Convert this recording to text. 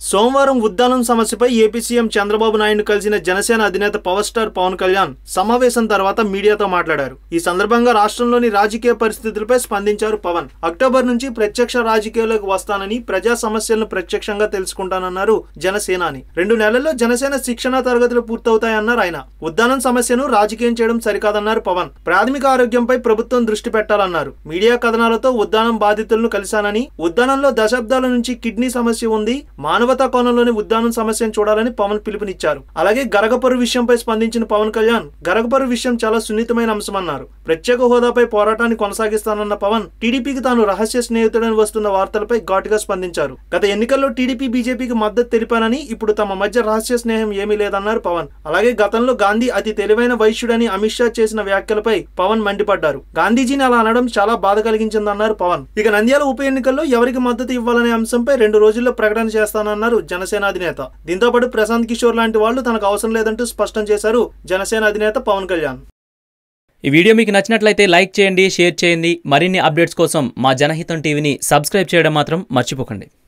సోమవారం ఉద్దానం సమస్యపై AP CM Chandrababu Naidu కలిసిన జనసేన అధినేత పవర్ స్టార్ పవన్ కళ్యాణ్ సమావేశం తర్వాత మీడియాతో మాట్లాడారు. ఈ సందర్భంగా రాష్ట్రంలోని రాజకీయ పరిస్థితులపై స్పందించారు పవన్. అక్టోబర్ నుంచి ప్రత్యక్ష రాజకీయాల్లోకి వస్తానని ప్రజా సమస్యలను ప్రత్యక్షంగా తెలుసుకుంటానన్నారు జనసేనాని. రెండు నెలల్లో జనసేన శిక్షణా తరగతులు పూర్తవుతాయన్నారు ఆయన. ఉద్దానం సమస్యను రాజకీయం చేయడం సరికాదన్నారు పవన్. ప్రాథమిక ఆరోగ్యంపై ప్రభుత్వం దృష్టి పెట్టాలన్నారు. మీడియా కథనాలతో ఉద్దానం బాధితులను కలిశానని ఉద్దానంలో దశాబ్దాల నుంచి కిడ్నీ సమస్య ఉంది మానవ మానవతా కోణంలోని ఉద్యానం సమస్యను చూడాలని పవన్ పిలుపునిచ్చారు. అలాగే గరగపరు విషయంపై స్పందించిన పవన్ కళ్యాణ్ గరగపరు విషయం చాలా సున్నితమైన అంశమన్నారు. ప్రత్యేక హోదాపై పోరాటాన్ని కొనసాగిస్తానన్న పవన్ టీడీపీకి తాను రహస్య స్నేహితుడని వస్తున్న వార్తలపై ఘాటుగా స్పందించారు. గత ఎన్నికల్లో టీడీపీ బీజేపీకి మద్దతు తెలిపానని ఇప్పుడు తమ మధ్య రహస్య స్నేహం ఏమీ లేదన్నారు పవన్. అలాగే గతంలో గాంధీ అతి తెలివైన వైశ్యుడని అమిత్ షా చేసిన వ్యాఖ్యలపై పవన్ మండిపడ్డారు. గాంధీజీని అలా అనడం చాలా బాధ కలిగించిందన్నారు పవన్. ఇక నంద్యాల ఉప ఎన్నికల్లో ఎవరికి మద్దతు ఇవ్వాలనే అంశంపై రెండు రోజుల్లో ప్రకటన చేస్తానన్నారు జనసేన అధినేత. దీంతో పాటు ప్రశాంత్ కిషోర్ లాంటి వాళ్ళు తనకు అవసరం లేదంటూ స్పష్టం చేశారు జనసేన అధినేత పవన్ కళ్యాణ్. ఈ వీడియో మీకు నచ్చినట్లయితే లైక్ చేయండి షేర్ చేయండి. మరిన్ని అప్డేట్స్ కోసం మా జనహితం టీవీని సబ్స్క్రైబ్ చేయడం మాత్రం మర్చిపోకండి.